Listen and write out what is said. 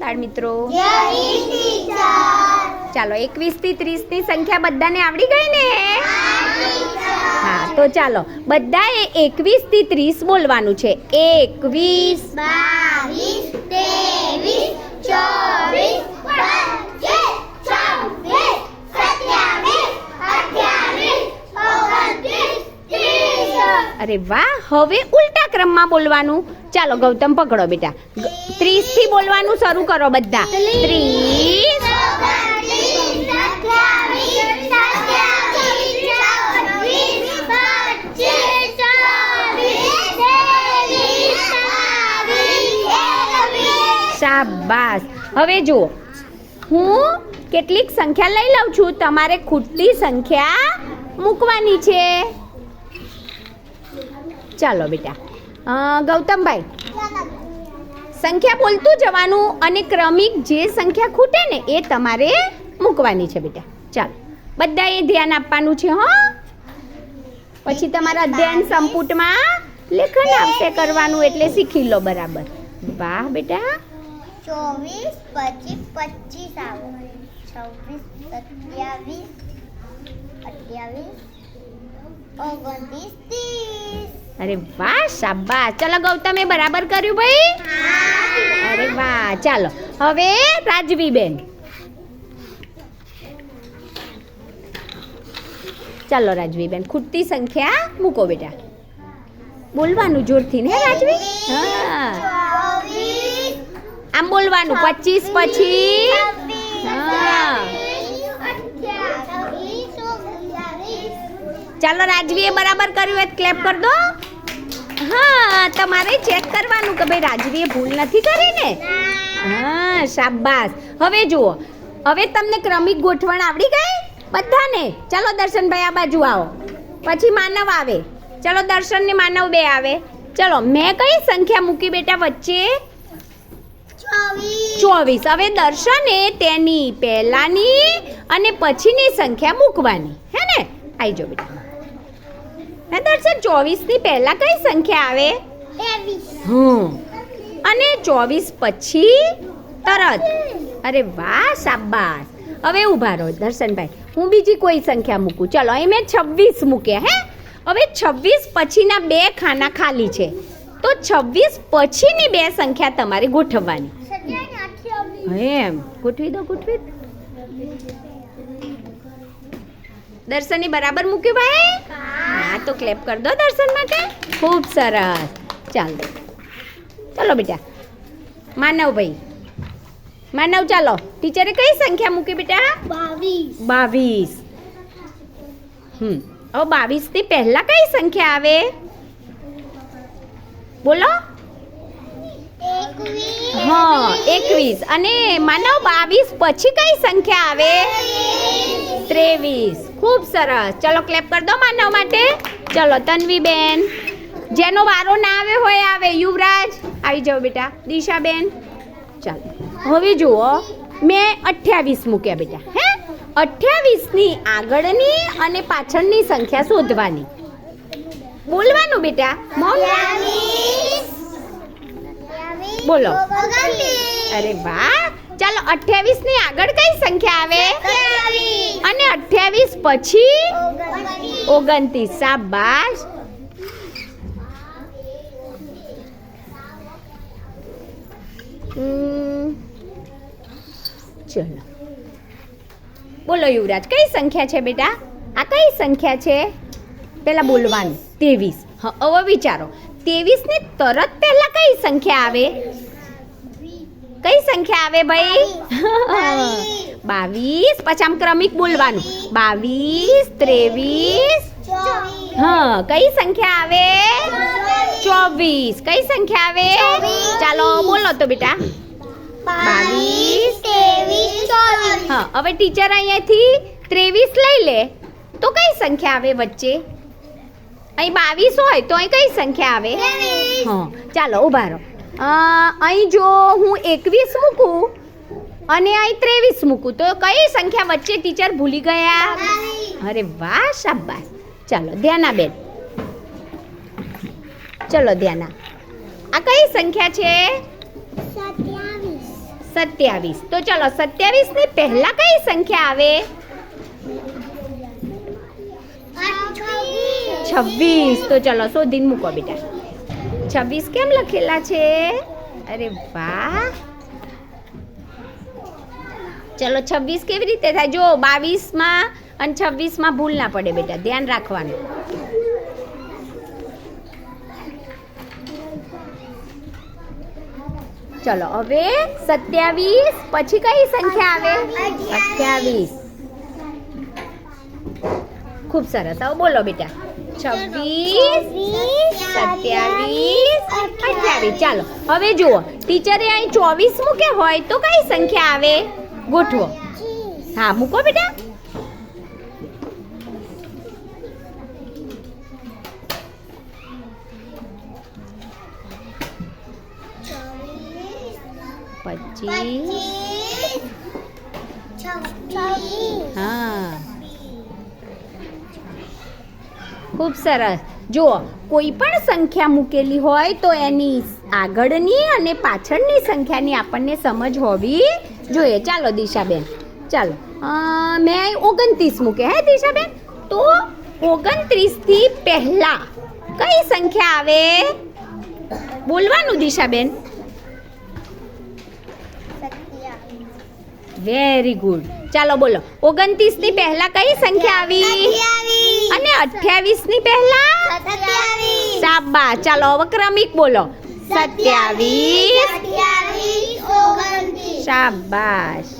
બાળ મિત્રો. ચાલો એકવીસથી ત્રીસની સંખ્યા બધાને આવડી ગઈ ને? હા તો ચાલો બધાએ એકવીસથી ત્રીસ બોલવાનું છે. એકવીસ બાવીસ ત્રેવીસ ચોવીસ અરે વાહ હવે ઉલટા ક્રમમાં બોલવાનું. ચાલો ગૌતમ પકડો બેટા. ત્રીસથી બોલવાનું શરૂ કરો બધા. ત્રીસ. શાબાશ. હવે જુઓ. હું કેટલીક સંખ્યા લઈ લઉં છું. તમારે ખૂટતી સંખ્યા મૂકવાની છે. ચાલો બેટા. ગૌતમભાઈ, સંખ્યા બોલતું જવાનું અને ક્રમિક જે સંખ્યા ખૂટે ને એ તમારે મૂકવાની છે બેટા. ચાલો, બધાએ ધ્યાન આપવાનું છે, હો. પછી તમારા અધ્યયન સંપુટમાં લેખન આપતે કરવાનું એટલે શીખી લો બરાબર. વાહ બેટા. ચોવીસ, પચીસ પચીસ આવો. છવ્વીસ, સત્યાવીસ, અઠ્યાવીસ, ઓગણત્રીસ, ત્રીસ. અરે વાહ, શાબાશ. ચલો ગૌતમે બરાબર કર્યું ભાઈ? અરે વાહ, ચાલો. હવે રાજવીબેન. ચાલો રાજવીબેન, ખૂટતી સંખ્યા મૂકો બેટા. બોલવાનું જોરથી ને રાજવી? હા. આમ બોલવાનું, પચીસ પછી. ચાલો, રાજવીએ બરાબર કર્યું હોય ક્લેપ કર દો. હા તમારે ચેક કરવાનું કે ભાઈ રાજવીએ ભૂલ નથી કરી ને? હા શાબાશ. હવે જુઓ. હવે તમને ક્રમિક ગોઠવણ આવડી ગઈ? બધાને? ચાલો દર્શનભાઈ આ બાજુ આવો. પછી માનવ આવે. ચાલો દર્શન ને માનવ બે આવે. ચલો મેં કઈ સંખ્યા મૂકી બેટા વચ્ચે? ચોવીસ. હવે દર્શને તેની પહેલાની અને પછીની સંખ્યા મૂકવાની. હે ને? આવી જો બેટા. હે દર્શન ચોવીસની પહેલા કઈ સંખ્યા આવે? હમ. અને ચોવીસ પછી તરત. અરે વાહ શાબાશ. હવે ઊભા રહો દર્શનભાઈ. હું બીજી કોઈ સંખ્યા મૂકું. ચલો અહીં મેં છવ્વીસ મૂક્યા હે? હવે છવ્વીસ પછીના બે ખાના ખાલી છે. તો છવ્વીસ પછીની બે સંખ્યા તમારે ગોઠવવાની. એમ. ગોઠવી દો ગોઠવી. દો. દર્શનની બરાબર મૂક્યું ભાઈ? હા તો ક્લેપ કરી દો દર્શન માટે. ખૂબ સરસ. ચાલો ચાલો બેટા. માનવ ભાઈ. માનવ ચાલો. ટીચરે કઈ સંખ્યા મૂકી બેટા? બાવીસ. બાવીસ. હમ. હવે બાવીસ પહેલાં પહેલા કઈ સંખ્યા આવે? બોલો. હા એકવીસ. અને માનવ બાવીસ પછી કઈ સંખ્યા આવે? ત્રેવીસ. ખૂબ સરસ. ચલો ક્લેપ કરી દો માનવ માટે. ચલો તન્વીબેન. જેનો વારો ના આવે હોય આવે. યુવરાજ આવી જાઓ બેટા. દિશાબેન. ચાલો. હવે જુઓ મેં અઠ્યાવીસ મૂક્યા બેટા. હે? અઠ્યાવીસની આગળની અને પાછળની સંખ્યા શોધવાની. બોલવાનું બેટા. બોલો. અરે વાહ. ચાલો અઠ્યાવીસની આગળ કઈ સંખ્યા આવે? પછી? ઓગણત્રીસ. શાબાશ. ચલો. બોલો યુવરાજ કઈ સંખ્યા છે બેટા? આ કઈ સંખ્યા છે? પેલા બોલવાનું. ત્રેવીસ. હા હવે વિચારો. ત્રેવીસની તરત પહેલા કઈ સંખ્યા આવે? કઈ સંખ્યા આવે ભાઈ? બાવીસ. પછી આમ ક્રમિક બોલવાનું. બાવીસ ત્રેવીસ. હા કઈ સંખ્યા આવે? ચોવીસ. કઈ સંખ્યા આવે? ચાલો બોલો તો બેટા. બાવીસ ત્રેવીસ ચોવીસ. હા હવે ટીચર અહીંયાથી ત્રેવીસ લઈ લે. તો કઈ સંખ્યા આવે વચ્ચે? અહીં બાવીસ હોય તો અહીં કઈ સંખ્યા આવે? ત્રેવીસ. હા ચાલો ઊભા રહો. અ, અહીં જો હું એકવીસ મૂકું અને અહીં ત્રેવીસ મૂકું તો કઈ સંખ્યા વચ્ચે ટીચર ભૂલી ગયા? અરે વાહ શાબાશ. ચાલો ધ્યાનાબેન ચલો ધ્યાના. આ કઈ સંખ્યા છે? સત્યાવીસ. સત્યાવીસ. તો ચલો સત્યાવીસની પહેલા કઈ સંખ્યા આવે? છવ્વીસ. તો ચલો શોધીને મૂકો બેટા. છવ્વીસ કેમ લખેલા છે? અરે વાહ. ચલો, છવ્વીસ કેવી રીતે થાય? જો બાવીસમાં અને છવ્વીસમાં ભૂલ ના પડે બેટા, ધ્યાન રાખવાનું. ચલો, હવે સત્યાવીસ, પછી કઈ સંખ્યા આવે? અઠ્યાવીસ. ખૂબ સરસ. આવો બોલો બેટા. છવ્વીસ સત્યાવીસ અઠ્યાવીસ. ચાલો હવે જુઓ ટીચરે અહીં ચોવીસ મૂકે હોય તો કઈ સંખ્યા આવે? ગોઠવો. હા મૂકો બેટા. પચીસ. હા. ખૂબ સરસ. જુઓ, કોઈ પણ સંખ્યા મૂકેલી હોય તો એની આગળની અને પાછળની સંખ્યાની આપણને સમજ હોવી જોઈએ. ચાલો, દિશાબેન. ચાલો. મેં ઓગણત્રીસ મૂકે, હે દિશાબેન? તો ઓગણત્રીસથી પહેલા કઈ સંખ્યા આવે? બોલવાનું, દિશાબેન. Very good. ચાલો, બોલો. ઓગણત્રીસની પહેલા કઈ સંખ્યા આવી. અને અઠ્યાવીસની પહેલા શાબાશ ચાલો હવે ક્રમિક બોલો. સત્યાવીસ શાબાશ.